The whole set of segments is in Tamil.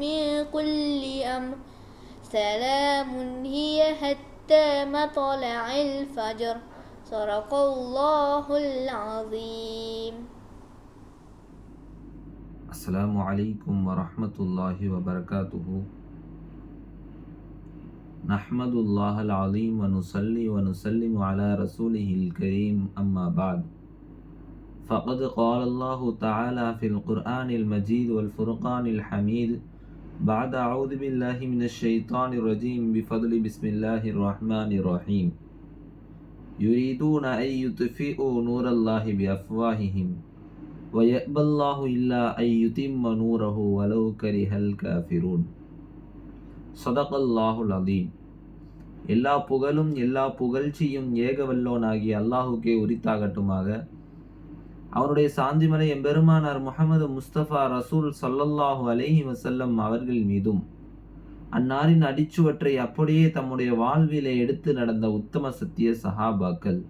من كل أمر سلام هي حتى مطلع الفجر صدق الله العظيم. السلام عليكم ورحمة الله وبركاته. نحمد الله العظيم ونصلي ونسلم على رسوله الكريم أما بعد. فقد قال الله تعالى في القرآن المجيد والفرقان الحميد بعد أعوذ بالله من الشيطان الرجيم بفضل بسم الله الرحمن الرحيم يريدون أن يطفئوا نور الله بأفواههم ويأبى الله إلا أن يتم نوره ولو كره الكافرون صدق الله العظيم எல்லா புகழும் எல்லா புகழ்ச்சியும் ஏகவல்லோனாகிய அல்லாஹுக்கே உரித்தாகட்டுமாக அவருடைய சாந்திமலை எம்பெருமானார் முகமது முஸ்தபா ரசூல் சல்லல்லாஹு அலேஹி வசல்லம் அவர்கள் மீதும் அன்னாரின் அடிச்சுவற்றை அப்படியே தம்முடைய வாழ்விலே எடுத்து நடந்த உத்தம சத்திய சஹாபாக்கள்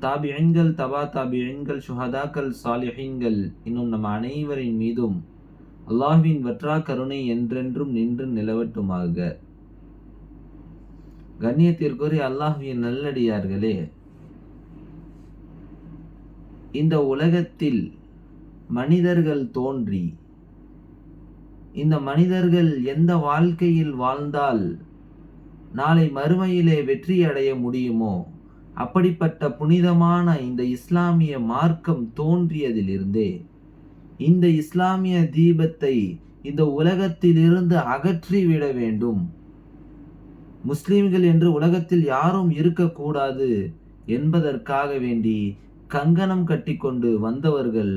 தாபி எண்கள் தபா தாபி எண்கள் சுஹதாக்கள் சாலிஹீன்கள் இன்னும் நம் அனைவரின் மீதும் அல்லாஹுவின் வற்றா கருணை என்றென்றும் நின்று நிலவட்டுமாக. கண்ணியத்திற்குரிய அல்லாஹுவின் நல்லடியார்களே இந்த உலகத்தில் மனிதர்கள் தோன்றி இந்த மனிதர்கள் எந்த வாழ்க்கையில் வாழ்ந்தால் நாளை மறுமையிலே வெற்றி அடைய முடியுமோ? அப்படிப்பட்ட புனிதமான இந்த இஸ்லாமிய மார்க்கம் தோன்றியதிலிருந்தே இந்த இஸ்லாமிய தீபத்தை இந்த உலகத்திலிருந்து அகற்றிவிட வேண்டும். முஸ்லிம்கள் என்று உலகத்தில் யாரும் இருக்கக்கூடாது என்பதற்காக வேண்டி கங்கணம் கட்டி கொண்டு வந்தவர்கள்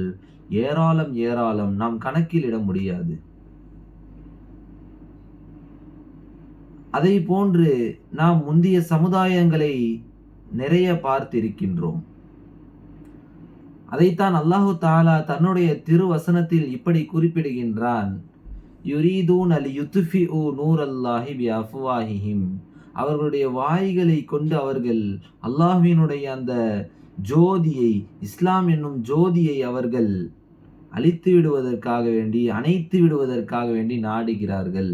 ஏராளம் ஏராளம். நாம் கணக்கிலிட முடியாது. அதை போன்று நாம் முந்தைய சமுதாயங்களை நிறைய பார்த்திருக்கின்றோம். அதைத்தான் அல்லாஹு தாலா தன்னுடைய திருவசனத்தில் இப்படி குறிப்பிடுகின்றான். யுரீதூன் அலி யுத்துஃபி ஊ நூர் அல்லாஹி பி அஃப்வாஹிஹிம் அவர்களுடைய வாய்களை கொண்டு அவர்கள் அல்லாஹ்வினுடைய அந்த ஜோதியை இஸ்லாம் என்னும் ஜோதியை அவர்கள் அழித்து விடுவதற்காக வேண்டி அணைத்து விடுவதற்காக வேண்டி நாடுகிறார்கள்.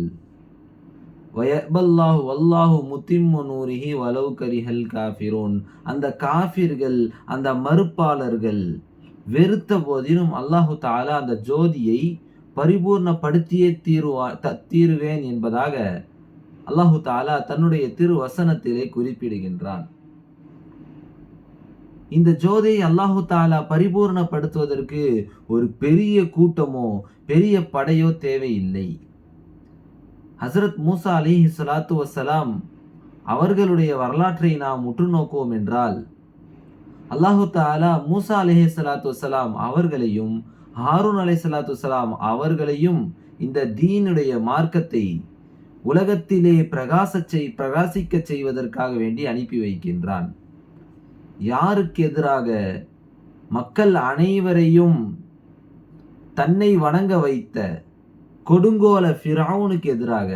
வயபல்லாஹு வல்லாஹு முத்திம்மு நூரிஹி வலவு கரிஹல் காஃபிரோன். அந்த காஃபிர்கள் அந்த மறுப்பாளர்கள் வெறுத்த போதிலும் அல்லாஹு தாலா அந்த ஜோதியை பரிபூர்ணப்படுத்தியே தீருவா த தீருவேன் என்பதாக அல்லாஹு தாலா தன்னுடைய திரு வசனத்திலே குறிப்பிடுகின்றான். இந்த ஜோதியை அல்லாஹு தாலா பரிபூர்ணப்படுத்துவதற்கு ஒரு பெரிய கூட்டமோ பெரிய படையோ தேவையில்லை. ஹசரத் மூசா அலி சலாத்து வசலாம் அவர்களுடைய வரலாற்றை நாம் உற்று நோக்குவோம் என்றால் அல்லாஹு தாலா மூசா அலிஹி சலாத்து வசலாம் அவர்களையும் ஹாரூன் அலை சலாத்து வசலாம் அவர்களையும் இந்த தீனுடைய மார்க்கத்தை உலகத்திலே பிரகாச பிரகாசிக்க செய்வதற்காக வேண்டி அனுப்பி வைக்கின்றான். யாருக்கு எதிராக மக்கள் அனைவரையும் தன்னை வணங்க வைத்த கொடுங்கோல ஃபிரவுனுக்கு எதிராக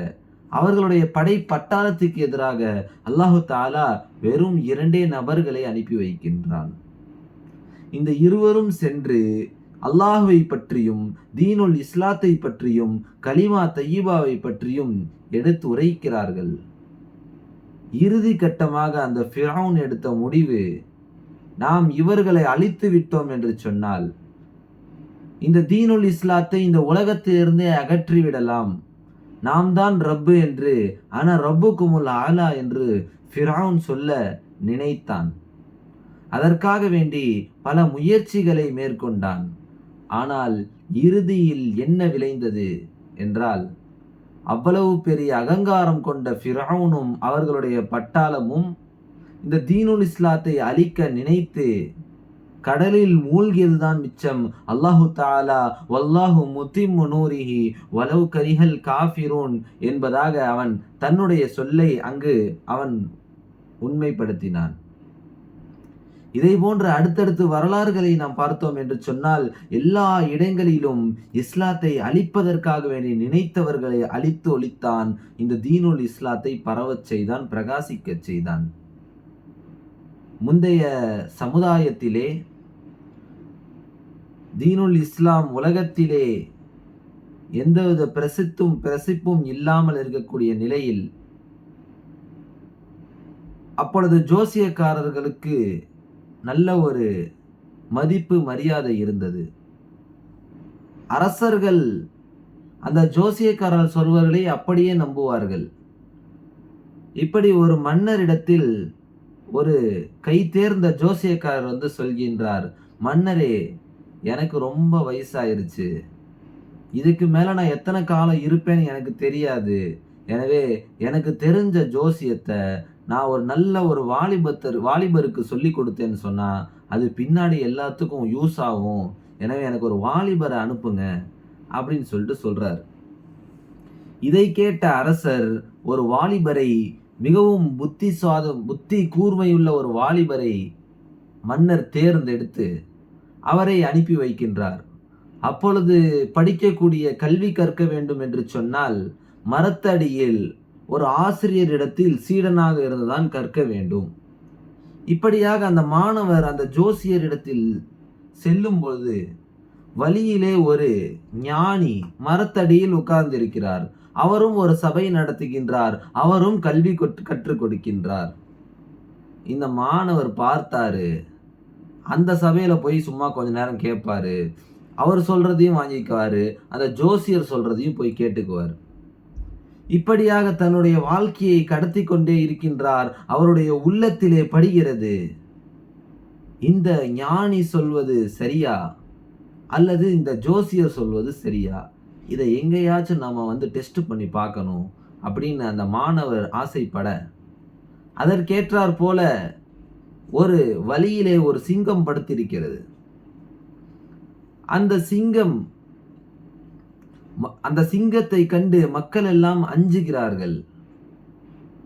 அவர்களுடைய படை பட்டாளத்துக்கு எதிராக அல்லாஹு தாலா வெறும் இரண்டே நபர்களை அனுப்பி வைக்கின்றான். இந்த இருவரும் சென்று அல்லாஹுவை பற்றியும் தீனுல் இஸ்லாத்தை பற்றியும் கலிமா தையீபாவை பற்றியும் எடுத்து உரைக்கிறார்கள். இறுதி கட்டமாக அந்த ஃபிரவுன் எடுத்த முடிவு நாம் இவர்களை அழித்து விட்டோம் என்று சொன்னால் இந்த தீனுல் இஸ்லாத்தை இந்த உலகத்திலிருந்தே அகற்றி விடலாம். நாம் தான் ரப்பு என்று ஆனால் ரப்பு குமுல் ஆலா என்று ஃபிரான் சொல்ல நினைத்தான். அதற்காக வேண்டி பல முயற்சிகளை மேற்கொண்டான். ஆனால் இறுதியில் என்ன விளைந்தது என்றால் அவ்வளவு பெரிய அகங்காரம் கொண்ட ஃபிரவுனும் அவர்களுடைய பட்டாளமும் இந்த தீனுல் இஸ்லாத்தை அழிக்க நினைத்து கடலில் மூழ்கியதுதான் மிச்சம். அல்லாஹு தாலா வல்லாஹு முத்திம் நூரிஹி வலவு கரிஹல் காஃபிரூன் என்பதாக அவன் தன்னுடைய சொல்லை அங்கு அவன் உண்மைப்படுத்தினான். இதை போன்ற அடுத்தடுத்து வரலாறுகளை நாம் பார்த்தோம் என்று சொன்னால் எல்லா இடங்களிலும் இஸ்லாத்தை அழிப்பதற்காக வேண்டி நினைத்தவர்களை அழித்து ஒழித்தான் இந்த தீனுல் இஸ்லாத்தை பரவச் செய்தான் பிரகாசிக்கச் செய்தான். முந்தைய சமுதாயத்திலே தீனுல் இஸ்லாம் உலகத்திலே எந்தவித பிரசித்தும் பிரசிப்பும் இல்லாமல் இருக்கக்கூடிய நிலையில் அப்பொழுது ஜோசியக்காரர்களுக்கு நல்ல ஒரு மதிப்பு மரியாதை இருந்தது. அரசர்கள் அந்த ஜோசியக்காரர் சொல்வர்களை அப்படியே நம்புவார்கள். இப்படி ஒரு மன்னரிடத்தில் ஒரு கை தேர்ந்த ஜோசியக்காரர் வந்து சொல்கின்றார் மன்னரே எனக்கு ரொம்ப வயசாயிருச்சு. இதுக்கு மேல நான் எத்தனை காலம் இருப்பேன்னு எனக்கு தெரியாது. எனவே எனக்கு தெரிஞ்ச ஜோசியத்தை நான் ஒரு நல்ல ஒரு வாலிபத்தர் வாலிபருக்கு சொல்லி கொடுத்தேன்னு சொன்னா அது பின்னாடி எல்லாத்துக்கும் யூஸ் ஆகும். எனவே எனக்கு ஒரு வாலிபரை அனுப்புங்க அப்படின்னு சொல்லிட்டு சொல்றார். இதை கேட்ட அரசர் ஒரு வாலிபரை மிகவும் புத்தி சுவாதம் புத்தி கூர்மையுள்ள ஒரு வாலிபரை மன்னர் தேர்ந்தெடுத்து அவரை அனுப்பி வைக்கின்றார். அப்பொழுது படிக்கக்கூடிய கல்வி கற்க வேண்டும் என்று சொன்னால் மரத்தடியில் ஒரு ஆசிரியரிடத்தில் சீடனாக இருந்துதான் கற்க வேண்டும். இப்படியாக அந்த மாணவர் அந்த ஜோசியரிடத்தில் செல்லும் பொழுது வழியிலே ஒரு ஞானி மரத்தடியில் உட்கார்ந்திருக்கிறார். அவரும் ஒரு சபை நடத்துகின்றார். அவரும் கல்வி கற்றுக் கொடுக்கின்றார். இந்த மாணவர் பார்த்தாரு. அந்த சபையில போய் சும்மா கொஞ்ச நேரம் கேட்பாரு. அவர் சொல்றதையும் வாங்கிக்குவாரு. அந்த ஜோசியர் சொல்றதையும் போய் கேட்டுக்குவார். இப்படியாக தன்னுடைய வாழ்க்கையை கடத்தி கொண்டே இருக்கின்றார். அவருடைய உள்ளத்திலே படுகிறது. இந்த ஞானி சொல்வது சரியா? அல்லது இந்த ஜோசியர் சொல்வது சரியா? இதை எங்கேயாச்சும் நாம வந்து டெஸ்ட் பண்ணி பார்க்கணும் அப்படின்னு அந்த மாணவர் ஆசைப்பட அதற்கேற்றார் போல ஒரு வழியிலே ஒரு சிங்கம் படுத்திருக்கிறது. அந்த சிங்கம் ம- அந்த சிங்கத்தை கண்டு மக்கள் எல்லாம் அஞ்சுகிறார்கள்.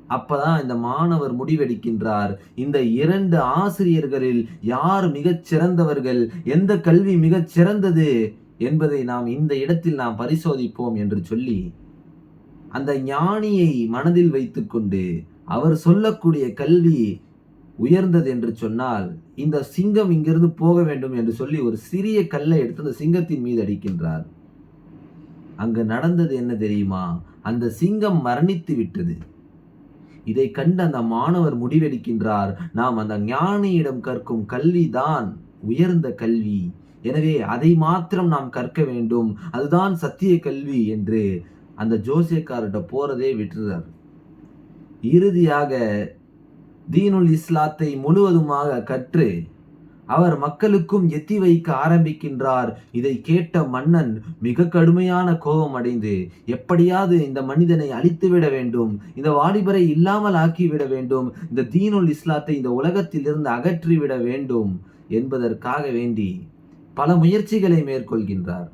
அப்பதான் இந்த மாணவர் முடிவெடுக்கின்றார். இந்த இரண்டு ஆசிரியர்களில் யார் மிகச் சிறந்தவர்கள் எந்த கல்வி மிகச் சிறந்தது என்பதை நாம் இந்த இடத்தில் நாம் பரிசோதிப்போம் என்று சொல்லி அந்த ஞானியை மனதில் வைத்துக்கொண்டு அவர் சொல்லக்கூடிய கல்வி உயர்ந்தது என்று சொன்னால் இந்த சிங்கம் இங்கிருந்து போக வேண்டும் என்று சொல்லி ஒரு சிறிய கல்லை எடுத்து அந்த சிங்கத்தின் மீது அடிக்கின்றார். அங்கு நடந்தது என்ன தெரியுமா? அந்த சிங்கம் மரணித்து விட்டது. இதை கண்டு அந்த மாணவர் முடிவெடுக்கின்றார். நாம் அந்த ஞானியிடம் கற்கும் கல்விதான் உயர்ந்த கல்வி. எனவே அதை மாத்திரம் நாம் கற்க வேண்டும். அதுதான் சத்திய கல்வி என்று அந்த ஜோசியக்காரர்கிட்ட போறதே விட்டுறார். இறுதியாக தீனுல் இஸ்லாத்தை முழுவதுமாக கற்று அவர் மக்களுக்கும் எத்தி வைக்க ஆரம்பிக்கின்றார். இதை கேட்ட மன்னன் மிக கடுமையான கோபம் அடைந்து எப்படியாவது இந்த மனிதனை அழித்துவிட வேண்டும். இந்த வாலிபரை இல்லாமல் ஆக்கிவிட வேண்டும். இந்த தீனுல் இஸ்லாத்தை இந்த உலகத்திலிருந்து அகற்றிவிட வேண்டும் என்பதற்காக வேண்டி பல முயற்சிகளை மேற்கொள்கின்றார்.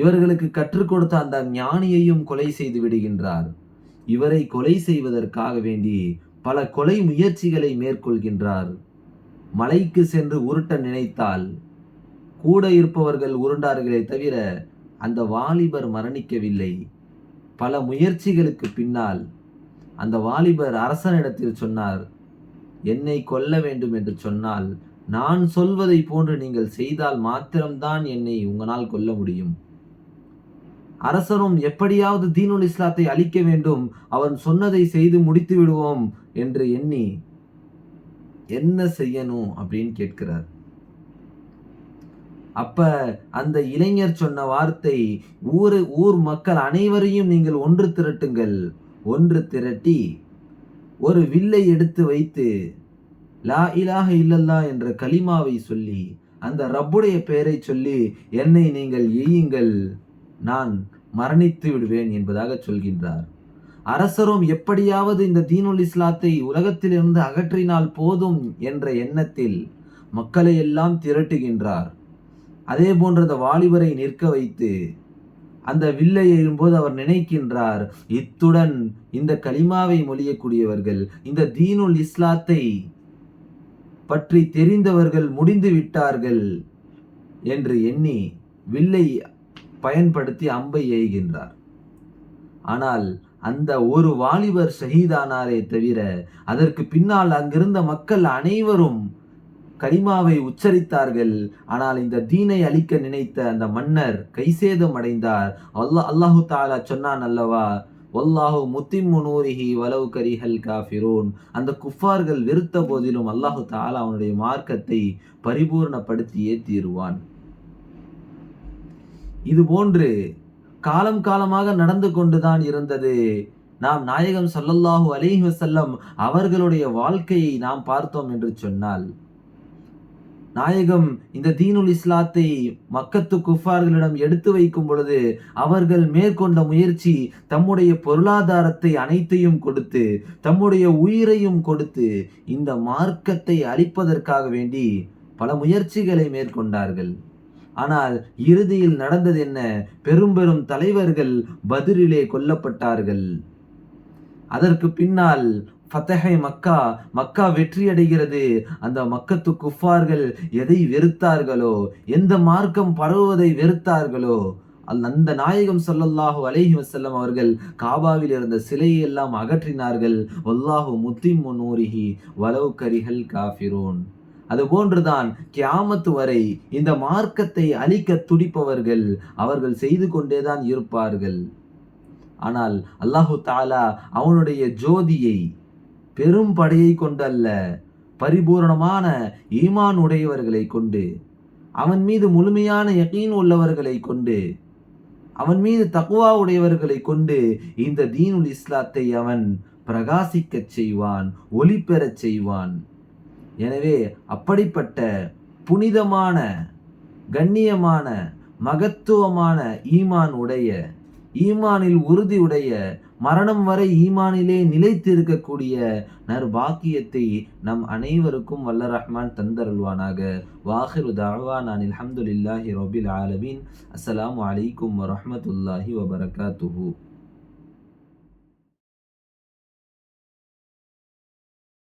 இவர்களுக்கு கற்றுக் கொடுத்த அந்த ஞானியையும் கொலை செய்து விடுகின்றார். இவரை கொலை செய்வதற்காக வேண்டி பல கொலை முயற்சிகளை மேற்கொள்கின்றார். மலைக்கு சென்று உருட்ட நினைத்தால் கூட இருப்பவர்கள் உருண்டார்களே தவிர அந்த வாலிபர் மரணிக்கவில்லை. பல முயற்சிகளுக்கு பின்னால் அந்த வாலிபர் அரசனிடத்தில் சொன்னார் என்னை கொல்ல வேண்டும் என்று சொன்னால் நான் சொல்வதை போன்று நீங்கள் செய்தால் மாத்திரம்தான் என்னை உங்களால் கொல்ல முடியும். அரசரும் எப்படியாவது தீனுல் இஸ்லாத்தை அழிக்க வேண்டும் அவன் சொன்னதை செய்து முடித்து விடுவோம் என்று எண்ணி என்ன செய்யணும்? அப்படின்னு கேட்கிறார். அப்ப அந்த இளைஞர் சொன்ன வார்த்தை ஊரு ஊர் மக்கள் அனைவரையும் நீங்கள் ஒன்று திரட்டுங்கள். ஒன்று திரட்டி ஒரு வில்லை எடுத்து வைத்து லா இலாக இல்லல்லா என்ற கலிமாவை சொல்லி அந்த ரப்புடைய பெயரை சொல்லி என்னை நீங்கள் எய்யுங்கள் நான் மரணித்து விடுவேன் என்பதாக சொல்கின்றார். அரசரும் எப்படியாவது இந்த தீனுல் இஸ்லாத்தை உலகத்திலிருந்து அகற்றினால் போதும் என்ற எண்ணத்தில் மக்களை எல்லாம் திரட்டுகின்றார். அதே போன்ற அந்த வாலிபரை நிற்க வைத்து அந்த வில்லை எழும்போது அவர் நினைக்கின்றார் இத்துடன் இந்த கலிமாவை மொழியக்கூடியவர்கள் இந்த தீனுல் இஸ்லாத்தை பற்றி தெரிந்தவர்கள் முடிந்து விட்டார்கள் என்று எண்ணி வில்லை பயன்படுத்தி அம்பை எய்கின்றார். ஆனால் அந்த ஒரு வாலிபர் ஷஹீதானாரே தவிர அதற்கு பின்னால் அங்கிருந்த மக்கள் அனைவரும் கரிமாவை உச்சரித்தார்கள். ஆனால் இந்த தீனை அழிக்க நினைத்த அந்த மன்னர் கைசேதம் அடைந்தார். அல்லா அல்லாஹு தாலா சொன்னான் அல்லவா வல்லாஹு முத்திம்மு நூரிஹி வலவு கரிஹல் காஃபிரோன். அந்த குஃபார்கள் வெறுத்த போதிலும் அல்லாஹு தாலா அவனுடைய மார்க்கத்தை பரிபூர்ணப்படுத்தியே தீருவான் இது போன்று காலம் காலமாக நடந்து கொண்டுதான் இருந்தது. நாம் நாயகம் சொல்லல்லாஹு அலிஹி வசல்லம் அவர்களுடைய வாழ்க்கையை நாம் பார்த்தோம் என்று சொன்னால் நாயகம் இந்த தீனுல் இஸ்லாத்தை மக்கத்து குஃபார்களிடம் எடுத்து வைக்கும் பொழுது அவர்கள் மேற்கொண்ட முயற்சி தம்முடைய பொருளாதாரத்தை அனைத்தையும் கொடுத்து தம்முடைய உயிரையும் கொடுத்து இந்த மார்க்கத்தை அழிப்பதற்காக வேண்டி பல முயற்சிகளை மேற்கொண்டார்கள். ஆனால் இறுதியில் நடந்தது என்ன? பெரும் பெரும் தலைவர்கள் பதிரிலே கொல்லப்பட்டார்கள். அதற்கு பின்னால் ஃபத்தஹை மக்கா மக்கா வெற்றி அடைகிறது அந்த மக்கத்து குஃபார்கள் எதை வெறுத்தார்களோ எந்த மார்க்கம் பரவுவதை வெறுத்தார்களோ அல் அந்த நாயகம் சொல்லல்லாஹு அலைஹி வசல்லம் அவர்கள் காபாவில் இருந்த சிலையை எல்லாம் அகற்றினார்கள். வல்லாஹு முத்திம்மு நூரிஹி வலவு கரிகள் காஃபிரோன். அதுபோன்றுதான் கியாமத்து வரை இந்த மார்க்கத்தை அழிக்க துடிப்பவர்கள் அவர்கள் செய்து கொண்டேதான் இருப்பார்கள். ஆனால் அல்லாஹு தாலா அவனுடைய ஜோதியை பெரும் படையை கொண்டல்ல. பரிபூரணமான ஈமான் உடையவர்களை கொண்டு. அவன் மீது முழுமையான யகீன் உள்ளவர்களை கொண்டு. அவன் மீது தக்குவா உடையவர்களை கொண்டு இந்த தீனுல் இஸ்லாத்தை அவன் பிரகாசிக்கச் செய்வான் ஒளி பெறச் செய்வான். எனவே அப்படிப்பட்ட புனிதமான கண்ணியமான மகத்துவமான ஈமான் உடைய ஈமானில் உறுதி உடைய மரணம் வரை ஈமானிலே நிலைத்து இருக்கக்கூடிய நர்பாக்கியத்தை நம் அனைவருக்கும் வல்ல ரஹ்மான் தந்தருள்வானாக. வாஹிரு தாழ்வான் அனில் அஹமதுல்லாஹி ரபில் ஆலமீன். அஸ்லாம் அலைக்கும் வரமத்துல்லாஹி வபரகாத்துஹூ.